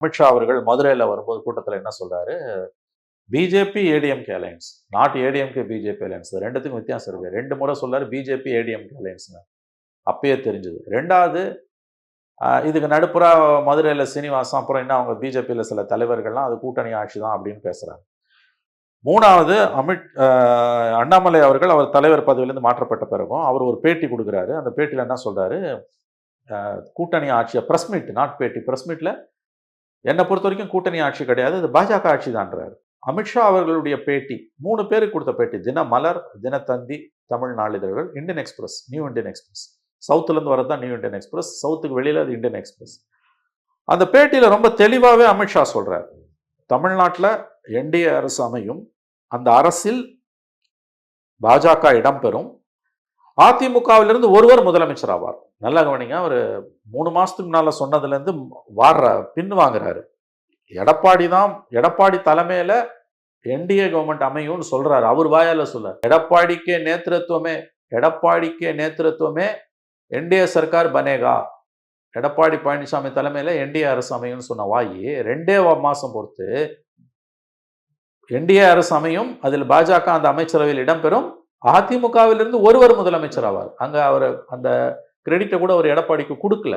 அமித்ஷா அவர்கள் மதுரையில் வரும்போது கூட்டத்தில் என்ன சொல்றாரு? BJP ADMK alliance not ADMK BJP alliance ரெண்டுத்துக்கும் வித்தியாசம் இருக்கு. ரெண்டு முறை சொல்லார் பிஜேபி ஏடிஎம்கே அலையன்ஸ்னு அப்பயே தெரிஞ்சது. ரெண்டாவது இதுக்கு நடுப்புற மதுரையில் சீனிவாசம் அப்புறம் என்ன அவங்க பிஜேபியில் சில தலைவர்கள்லாம் அது கூட்டணி ஆட்சி தான் அப்படின்னு பேசுகிறாங்க மூணாவது அமித் அண்ணாமலை அவர்கள் அவர் தலைவர் பதவியிலேருந்து மாற்றப்பட்ட பிறகும் அவர் ஒரு பேட்டி கொடுக்குறாரு. அந்த பேட்டியில் என்ன சொல்கிறாரு கூட்டணி ஆட்சியை ப்ரெஸ் மீட் நாட் பேட்டி ப்ரெஸ் மீட்டில் என்னை பொறுத்த வரைக்கும் கூட்டணி ஆட்சி கிடையாது அது பாஜக ஆட்சி தான்றாரு அமித்ஷா அவர்களுடைய பேட்டி மூணு பேருக்கு கொடுத்த பேட்டி தினமலர் தினத்தந்தி தமிழ் நாளிதழ்கள் Indian Express New Indian Express சவுத்துலேருந்து வரது தான் நியூ இந்தியன் எக்ஸ்பிரஸ் சவுத்துக்கு வெளியில் அது இந்தியன் எக்ஸ்பிரஸ் அந்த பேட்டியில் ரொம்ப தெளிவாகவே அமித்ஷா சொல்கிறார் தமிழ்நாட்டில் என்டிஏ அரசு அமையும் அந்த அரசில் பாஜக இடம்பெறும் அதிமுகவிலிருந்து ஒருவர் முதலமைச்சர் ஆவார் நல்லா கவனிங்க அவர் மூணு மாசத்துக்கு முன்னால சொன்னதுலேருந்து வாடுற பின் வாங்குறாரு. எடப்பாடி தான் எடப்பாடி தலைமையில என்டிஏ கவர்மெண்ட் அமையும்னு சொல்றாரு. அவர் வாயால சொல்ல எடப்பாடிக்கே நேத்திருத்துவமே எடப்பாடிக்கே நேத்திருத்துவமே என்டிஏ சர்க்கார் பனேகா. எடப்பாடி பழனிசாமி தலைமையில என்டிஏ அரசு அமையும்னு சொன்ன வாயி ரெண்டே மாதம் மாசம் பொறுத்து என்டிஏ அரசு அமையும் அதில் பாஜக அந்த அமைச்சரவையில் இடம்பெறும் அதிமுகவிலிருந்து ஒருவர் முதலமைச்சர் ஆவார். அங்கே அவர் அந்த கிரெடிட்டை கூட அவர் எடப்பாடிக்கு கொடுக்கல.